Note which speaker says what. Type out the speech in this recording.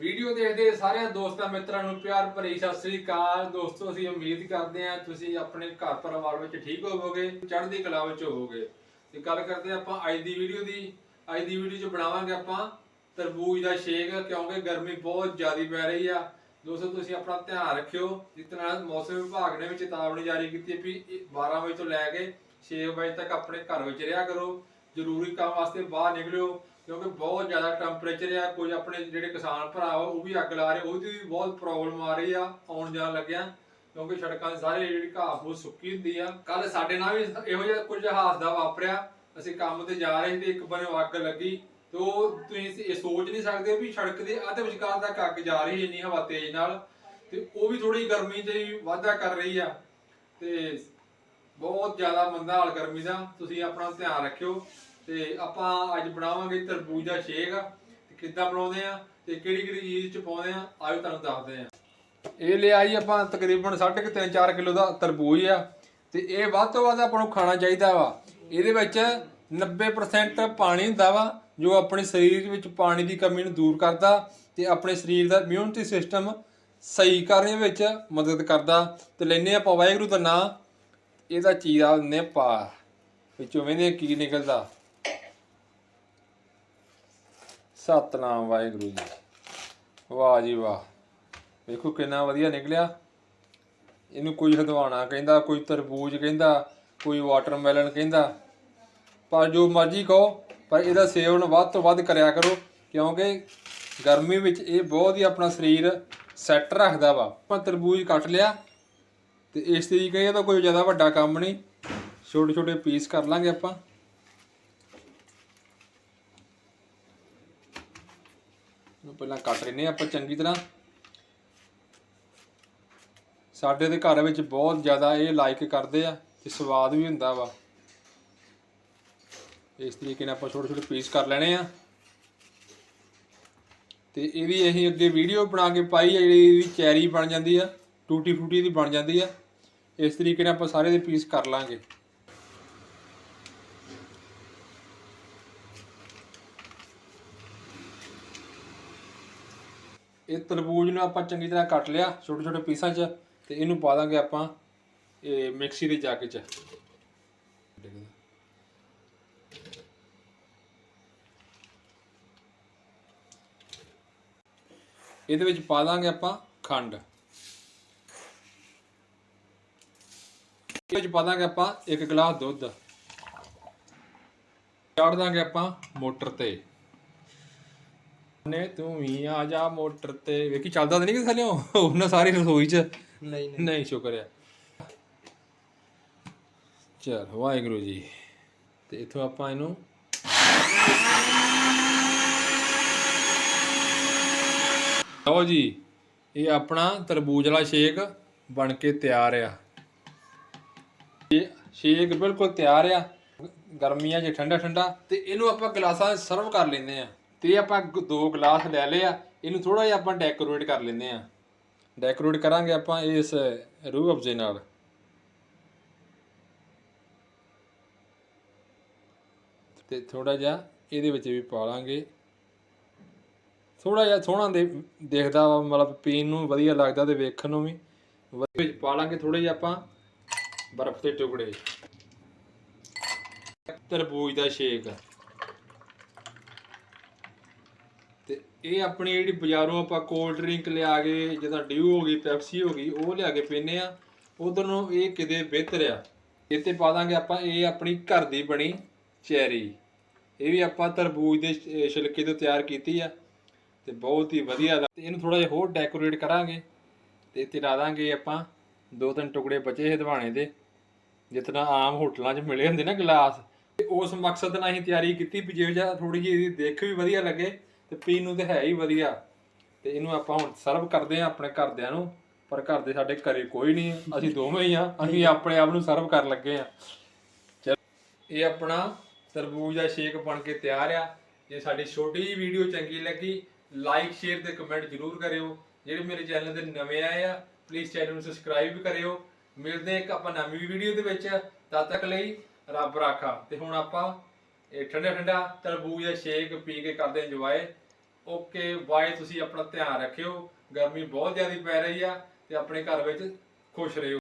Speaker 1: Video ਦੇਖਦੇ ਸਾਰਿਆਂ ਦੋਸਤਾਂ ਮਿੱਤਰਾਂ ਨੂੰ ਪਿਆਰ ਭਰੀ ਸਤਿ ਸ੍ਰੀ ਅਕਾਲ। ਦੋਸਤੋ, ਅਸੀਂ ਉਮੀਦ ਕਰਦੇ ਹਾਂ ਤੁਸੀਂ ਆਪਣੇ ਘਰ ਪਰਿਵਾਰ ਵਿੱਚ ਠੀਕ ਹੋਵੋਗੇ, ਚੜ੍ਹਦੀ ਕਲਾ ਵਿੱਚ ਹੋਵੋਗੇ। ਤੇ ਗੱਲ ਕਰਦੇ ਆਪਾਂ ਅੱਜ ਦੀ ਵੀਡੀਓ ਦੀ। ਅੱਜ ਦੀ ਵੀਡੀਓ 'ਚ ਬਣਾਵਾਂਗੇ ਆਪਾਂ ਤਰਬੂਜ ਦਾ ਸ਼ੇਕ, ਕਿਉਂਕਿ ਗਰਮੀ ਬਹੁਤ ਜ਼ਿਆਦਾ ਪੈ ਰਹੀ ਆ। ਦੋਸਤੋ, ਤੁਸੀਂ ਆਪਣਾ ਧਿਆਨ ਰੱਖਿਓ। ਜਿਸ ਨਾਲ ਮੌਸਮ ਵਿਭਾਗ ਨੇ ਵੀ ਚੇਤਾਵਨੀ ਜਾਰੀ ਕੀਤੀ ਹੈ ਵੀ ਇਹ 12 ਵਜੇ ਤੋਂ ਲੈ ਕੇ 6 ਵਜੇ ਤੱਕ ਆਪਣੇ ਘਰ ਵਿੱਚ ਰਿਹਾ ਕਰੋ। ਜ਼ਰੂਰੀ ਕੰਮ ਵਾਸਤੇ ਬਾਹਰ ਨਿਕਲਿਓ। ਕਿਉਂਕਿ ਬਹੁਤ ਜ਼ਿਆਦਾ ਟੈਂਪਰੇਚਰ ਆ ਕੁਝ ਆਪਣੇ ਜਿਹੜੇ ਕਿਸਾਨ ਭਰਾ ਵਾ, ਉਹ ਵੀ ਅੱਗ ਲਾ ਰਹੇ, ਉਹਦੀ ਵੀ ਬਹੁਤ ਪ੍ਰੋਬਲਮ ਆ ਰਹੀ ਆ, ਆਉਣ ਜਾਣ ਲੱਗਿਆ। ਕਿਉਂਕਿ ਸੜਕਾਂ 'ਤੇ ਸਾਰੇ ਜਿਹੜੀ ਘਾਹ ਫੂਸ ਸੁੱਕੀ ਹੁੰਦੀ ਆ। ਕੱਲ ਸਾਡੇ ਨਾਲ ਵੀ ਇਹੋ ਜਿਹਾ ਕੁਝ ਹਾਦਸਾ ਵਾਪਰਿਆ। ਅਸੀਂ ਕੰਮ ਤੇ ਜਾ ਰਹੇ ਸੀ ਤੇ ਇੱਕ ਬੰਨੇ ਅੱਗ ਲੱਗੀ। ਤੇ ਉਹ ਤੁਸੀਂ ਇਹ ਸੋਚ ਨਹੀਂ ਸਕਦੇ ਵੀ ਸੜਕ ਦੇ ਅੱਧ ਵਿਚਕਾਰ ਤੱਕ ਅੱਗ ਜਾ ਰਹੀ ਇੰਨੀ ਹਵਾ ਤੇਜ਼ ਨਾਲ। ਤੇ ਉਹ ਵੀ ਥੋੜੀ ਗਰਮੀ 'ਚ ਹੀ ਵਾਧਾ ਕਰ ਰਹੀ ਆ। ਤੇ ਬਹੁਤ ਜ਼ਿਆਦਾ ਮੰਦਾ ਹਾਲ ਗਰਮੀ ਦਾ। ਤੁਸੀਂ ਆਪਣਾ ਧਿਆਨ ਰੱਖਿਓ। ਤੇ ਆਪਾਂ ਅੱਜ ਬਣਾਵਾਂਗੇ ਤਰਬੂਜ ਦਾ ਸ਼ੇਕ ਤੇ ਕਿੱਦਾਂ ਬਣਾਉਂਦੇ ਆ ਤੇ ਕਿਹੜੀ ਕਿਹੜੀ ਚੀਜ਼ ਚ ਪਾਉਂਦੇ ਆ ਆਜੋ ਤੁਹਾਨੂੰ ਦੱਸਦੇ ਆ। ਇਹ ਲਿਆ ਜੀ ਆਪਾਂ ਤਕਰੀਬਨ 3.5 4 ਕਿਲੋ ਦਾ ਤਰਬੂਜ ਆ। ਤੇ ਇਹ ਵੱਧ ਤੋਂ ਵੱਧ ਆਪਾਂ ਨੂੰ ਖਾਣਾ ਚਾਹੀਦਾ ਵਾ। ਇਹਦੇ ਵਿੱਚ 90% ਪਾਣੀ ਹੁੰਦਾ ਵਾ, ਜੋ ਆਪਣੇ ਸਰੀਰ ਵਿੱਚ ਪਾਣੀ ਦੀ ਕਮੀ ਨੂੰ ਦੂਰ ਕਰਦਾ ਤੇ ਆਪਣੇ ਸਰੀਰ ਦਾ ਇਮਿਊਨਿਟੀ ਸਿਸਟਮ ਸਹੀ ਕਰਨ ਵਿੱਚ ਮਦਦ ਕਰਦਾ। ਤੇ ਲੈਨੇ ਆਪਾਂ ਵਾਹਿਗੁਰੂ ਦਾ ਨਾਮ ਇਹਦਾ ਚੀਰਾ ਨੇ ਪਾ ਵਿੱਚੋਂ ਵੇਨੇ ਕੀ ਨਿਕਲਦਾ। ਸਤਨਾਮ ਵਾਹਿਗੁਰੂ ਜੀ। ਵਾਹ ਜੀ ਵਾਹ। ਵੇਖੋ ਕਿੰਨਾ ਵਧੀਆ ਨਿਕਲਿਆ। ਇਹਨੂੰ ਕੋਈ ਹਦਵਾਣਾ ਕਹਿੰਦਾ, ਕੋਈ ਤਰਬੂਜ ਕਹਿੰਦਾ, ਕੋਈ ਵਾਟਰਮੈਲਨ ਕਹਿੰਦਾ। ਪਰ ਜੋ ਮਰਜ਼ੀ ਕਹੋ ਪਰ ਇਹਦਾ ਸੇਵਨ ਵੱਧ ਤੋਂ ਵੱਧ ਕਰਿਆ ਕਰੋ। ਕਿਉਂਕਿ ਗਰਮੀ ਵਿੱਚ ਇਹ ਬਹੁਤ ਹੀ ਆਪਣਾ ਸਰੀਰ ਸੈੱਟ ਰੱਖਦਾ ਵਾ। ਪਰ ਤਰਬੂਜ ਕੱਟ ਲਿਆ ਤੇ ਇਸ ਤਰੀਕੇ ਇਹਦਾ ਕੋਈ ਜ਼ਿਆਦਾ ਵੱਡਾ ਕੰਮ ਨਹੀਂ। ਛੋਟੇ ਛੋਟੇ ਪੀਸ ਕਰ ਲਾਂਗੇ ਆਪਾਂ। ਨੂੰ ਪਹਿਲਾਂ ਕੱਟ ਲੈਨੇ ਆਪਾਂ ਚੰਗੀ ਤਰ੍ਹਾਂ। ਸਾਡੇ ਦੇ ਘਰ ਵਿੱਚ ਬਹੁਤ ਜ਼ਿਆਦਾ ਇਹ ਲਾਈਕ ਕਰਦੇ ਆ ਤੇ ਸਵਾਦ ਵੀ ਹੁੰਦਾ ਵਾ। ਇਸ ਤਰੀਕੇ ਨਾਲ ਆਪਾਂ ਛੋਟੇ ਛੋਟੇ ਪੀਸ ਕਰ ਲੈਣੇ ਆ। ਤੇ ਇਹਦੀ ਅਸੀਂ ਅੱਗੇ ਵੀਡੀਓ ਬਣਾ ਕੇ ਪਾਈ ਆ, ਜਿਹੜੀ ਇਹਦੀ ਚੈਰੀ ਬਣ ਜਾਂਦੀ ਆ, ਟੂਟੀ ਫੂਟੀ ਦੀ ਬਣ ਜਾਂਦੀ ਆ। ਇਸ ਤਰੀਕੇ ਨਾਲ ਆਪਾਂ ਸਾਰੇ ਦੇ ਪੀਸ ਕਰ ਲਾਂਗੇ। ਇਹ ਤਰਬੂਜ ਨੂੰ ਆਪਾਂ ਚੰਗੀ ਤਰ੍ਹਾਂ ਕੱਟ ਲਿਆ, ਛੋਟੇ ਛੋਟੇ ਪੀਸਾਂ 'ਚ, ਤੇ ਇਹਨੂੰ ਪਾ ਦਾਂਗੇ ਆਪਾਂ, ਇਹ ਮਿਕਸੀ ਦੇ ਜੱਗ 'ਚ। ਇਹਦੇ ਵਿੱਚ ਪਾ ਦਾਂਗੇ ਆਪਾਂ ਖੰਡ। ਇਹਦੇ ਵਿੱਚ ਪਾ ਦਾਂਗੇ ਆਪਾਂ ਇੱਕ ਗਲਾਸ ਦੁੱਧ। ਚਾੜ ਦਾਂਗੇ ਆਪਾਂ ਮੋਟਰ ਤੇ। ਨੇ ਤੂੰ ਵੀ ਆ ਜਾ ਮੋਟਰ ਤੇ। ਵੇਖੀ ਚੱਲਦਾ ਤਾਂ ਨਹੀਂ ਕਿ ਥੱਲੇ? ਉਹਨਾਂ ਸਾਰੀ ਰਸੋਈ 'ਚ?
Speaker 2: ਨਹੀਂ
Speaker 1: ਨਹੀਂ। ਸ਼ੁਕਰ ਹੈ ਚਲ ਵਾਹਿਗੁਰੂ ਜੀ। ਤੇ ਇਥੋਂ ਆਪਾਂ ਇਹਨੂੰ ਲਓ ਜੀ ਇਹ ਆਪਣਾ ਤਰਬੂਜ ਵਾਲਾ ਸ਼ੇਕ ਬਣ ਕੇ ਤਿਆਰ ਆ। ਇਹ ਸ਼ੇਕ ਬਿਲਕੁਲ ਤਿਆਰ ਆ। ਗਰਮੀਆਂ 'ਚ ਠੰਡਾ ਠੰਡਾ ਤੇ ਇਹਨੂੰ ਆਪਾਂ ਗਲਾਸਾਂ 'ਚ ਸਰਵ ਕਰ ਲੈਂਦੇ ਆ। ਤੇ ਆਪਾਂ ਦੋ ਗਲਾਸ ਲੈ ਲਿਆ ਇਹਨੂੰ ਥੋੜਾ ਜਿਹਾ ਆਪਾਂ ਡੈਕੋਰੇਟ ਕਰ ਲੈਂਦੇ ਆ। ਡੈਕੋਰੇਟ ਕਰਾਂਗੇ ਆਪਾਂ ਇਸ ਰੂਹ ਅਫਜ਼ੇ ਨਾਲ। ਤੇ ਥੋੜਾ ਜਿਹਾ ਇਹਦੇ ਵਿੱਚ ਵੀ ਪਾ ਲਾਂਗੇ। ਥੋੜਾ ਜਿਹਾ ਸੋਹਣਾ ਦੇ ਦੇਖਦਾ ਵਾ, ਮਤਲਬ ਪੀਣ ਨੂੰ ਵਧੀਆ ਲੱਗਦਾ ਤੇ ਵੇਖਣ ਨੂੰ ਵੀ। ਵਧੀਆ। ਵਿੱਚ ਪਾ ਲਾਂਗੇ ਥੋੜੇ ਜਿਹਾ ਆਪਾਂ ਬਰਫ਼ ਦੇ ਟੁਕੜੇ। ਤਰਬੂਜ ਦਾ ਸ਼ੇਕ। ਤੇ ਇਹ ਆਪਣੀ ਜਿਹੜੀ ਬਾਜ਼ਾਰੋਂ ਆਪਾਂ ਕੋਲਡ ਡਰਿੰਕ ਲਿਆ ਕੇ ਜਿੱਦਾਂ ਡਿਊ ਹੋ ਗਈ ਪੈਪਸੀ ਹੋ ਗਈ, ਉਹ ਲਿਆ ਕੇ ਪੀਨੇ ਆ ਉਧਰ ਨੂੰ ਇਹ ਕਿਤੇ ਬਿਹਤਰ ਆ ਇਹ ਤੇ ਪਾ ਦਾਂਗੇ ਆਪਾਂ ਇਹ ਆਪਣੀ ਘਰ ਦੀ ਬਣੀ ਚੈਰੀ। ਇਹ ਵੀ ਆਪਾਂ ਤਰਬੂਜ ਦੇ ਛਿਲਕੇ ਤੋਂ ਤਿਆਰ ਕੀਤੀ ਆ ਤੇ ਬਹੁਤ ਹੀ ਵਧੀਆ ਤੇ ਇਹਨੂੰ ਥੋੜਾ ਜਿਹਾ ਹੋਰ ਡੈਕੋਰੇਟ ਕਰਾਂਗੇ ਤੇ ਇੱਥੇ ਲਾ ਦਾਂਗੇ ਆਪਾਂ ਦੋ ਤਿੰਨ ਟੁਕੜੇ ਬਚੇ ਹਦਵਾਣੇ ਦੇ, ਜਿਤਨਾ ਆਮ ਹੋਟਲਾਂ 'ਚ ਮਿਲੇ ਹੁੰਦੇ ਨਾ ਗਲਾਸ। ਤੇ ਉਸ ਮਕਸਦ ਨਾਲ ਅਸੀਂ ਤਿਆਰੀ ਕੀਤੀ ਵੀ ਜਿਹੋ ਜਿਹਾ ਥੋੜੀ ਜਿਹੀ ਇਹਦੀ ਦੇਖ ਵੀ ਵਧੀਆ ਲੱਗੇ। ਤੇ ਪੀਣ ਨੂੰ ਤੇ ਹੈ ਹੀ ਵਧੀਆ। ਤੇ ਇਹਨੂੰ ਆਪਾਂ ਹੁਣ ਸਰਵ ਕਰਦੇ ਆ ਆਪਣੇ ਘਰਦਿਆਂ ਨੂੰ, ਪਰ ਘਰ ਦੇ ਸਾਡੇ ਘਰੇ ਕੋਈ ਨਹੀਂ ਅਸੀਂ ਦੋਵੇਂ ਹੀ ਆ ਅਸੀਂ ਆਪਣੇ ਆਪ ਨੂੰ ਸਰਵ ਕਰਨ ਲੱਗੇ ਆ ਚਲ, ਇਹ ਆਪਣਾ ਤਰਬੂਜ ਦਾ ਸ਼ੇਕ ਬਣ ਕੇ ਤਿਆਰ ਆ। ਜੇ ਸਾਡੀ ਛੋਟੀ ਜਿਹੀ ਵੀਡੀਓ ਚੰਗੀ ਲੱਗੀ ਲਾਈਕ ਸ਼ੇਅਰ ਤੇ ਕਮੈਂਟ ਜ਼ਰੂਰ ਕਰਿਓ। ਜਿਹੜੇ ਮੇਰੇ ਚੈਨਲ ਦੇ ਨਵੇਂ ਆਏ ਆ ਪਲੀਜ਼ ਚੈਨਲ ਨੂੰ ਸਬਸਕ੍ਰਾਈਬ ਕਰਿਓ। ਮਿਲਦੇ ਹਾਂ ਇੱਕ ਆਪਾਂ ਨਵੀਂ ਵੀਡੀਓ ਦੇ ਵਿੱਚ। ਤਦ ਤੱਕ ਲਈ ਰੱਬ ਰਾਖਾ। ਤੇ ਹੁਣ ਆਪਾਂ ਇਹ ਠੰਡਾ ਠੰਡਾ ਤਰਬੂਜ ਦਾ ਸ਼ੇਕ ਪੀ ਕੇ ਕਰਦੇ ਇੰਜੋਏ ਓਕੇ ਬਾਏ ਤੁਸੀਂ ਆਪਣਾ ਧਿਆਨ ਰੱਖਿਓ। ਗਰਮੀ ਬਹੁਤ ਜ਼ਿਆਦਾ ਪੈ ਰਹੀ ਆ ਤੇ ਆਪਣੇ ਘਰ ਵਿੱਚ ਖੁਸ਼ ਰਹੋ।